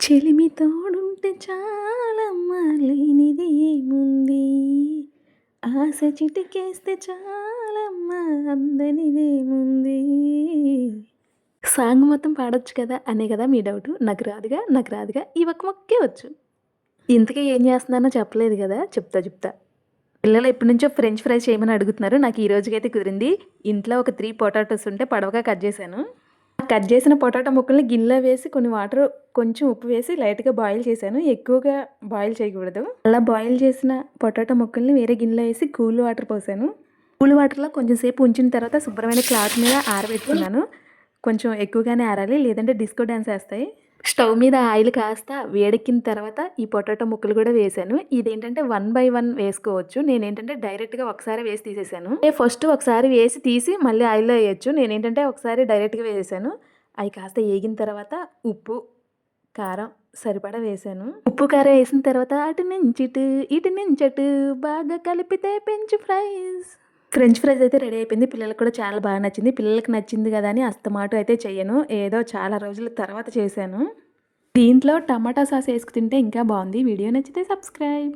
చెలిమి తోడుంటే చాలమ్మా లేనిది ఏముంది ఆశ చిటికేస్తే చాలమ్మా అందనిదేముంది? సాంగ్ మొత్తం పాడొచ్చు కదా అనే కదా మీ డౌట్. నాకు రాదుగా నాకు రాదుగా ఈ ఒక్క మొక్కే వచ్చు. ఇంతకే ఏం చేస్తున్నానో చెప్పలేదు కదా చెప్తా చెప్తా. పిల్లలు ఎప్పటి నుంచో ఫ్రెంచ్ ఫ్రైస్ చేయమని అడుగుతున్నారు. నాకు ఈ రోజుకైతే కుదిరింది. ఇంట్లో ఒక త్రీ పొటాటోస్ ఉంటే పడవగా కట్ చేశాను. కట్ చేసిన పొటాటో ముక్కల్ని గిన్నెలో వేసి కొన్ని వాటర్ కొంచెం ఉప్పు వేసి లైట్గా బాయిల్ చేశాను. ఎక్కువగా బాయిల్ చేయకూడదు. అలా బాయిల్ చేసిన పొటాటో ముక్కల్ని వేరే గిన్నెలో వేసి కూల్ వాటర్ పోసాను. కూల్ వాటర్లో కొంచెం సేపు ఉంచిన తర్వాత శుభ్రమైన క్లాత్ మీద ఆరబెట్టుకున్నాను. కొంచెం ఎక్కువగానే ఆరాలి లేదంటే డిస్కో డ్యాన్స్ వేస్తాయి. స్టవ్ మీద ఆయిల్ కాస్త వేడెక్కిన తర్వాత ఈ పొటాటో ముక్కలు కూడా వేసాను. ఇదేంటంటే వన్ బై వన్ వేసుకోవచ్చు. నేనేంటంటే డైరెక్ట్గా ఒకసారి వేసి తీసేసాను. ఫస్ట్ ఒకసారి వేసి తీసి మళ్ళీ ఆయిల్లో వేయచ్చు. నేనేంటంటే ఒకసారి డైరెక్ట్గా వేసాను. అవి కాస్త వేగిన తర్వాత ఉప్పు కారం సరిపడా వేసాను. ఉప్పు కారం వేసిన తర్వాత అటు నుంచి ఇటు ఇటు నుంచి బాగా కలిపితే పెంచు ఫ్రైస్ ఫ్రెంచ్ ఫ్రైస్ అయితే రెడీ అయిపోయింది. పిల్లలకు కూడా చాలా బాగా నచ్చింది. పిల్లలకి నచ్చింది కదా అని అస్తమాటు అయితే చేయను ఏదో చాలా రోజుల తర్వాత చేశాను. దీంట్లో టమాటా సాస్ వేసుకు తింటే ఇంకా బాగుంది. వీడియో నచ్చితే సబ్స్క్రైబ్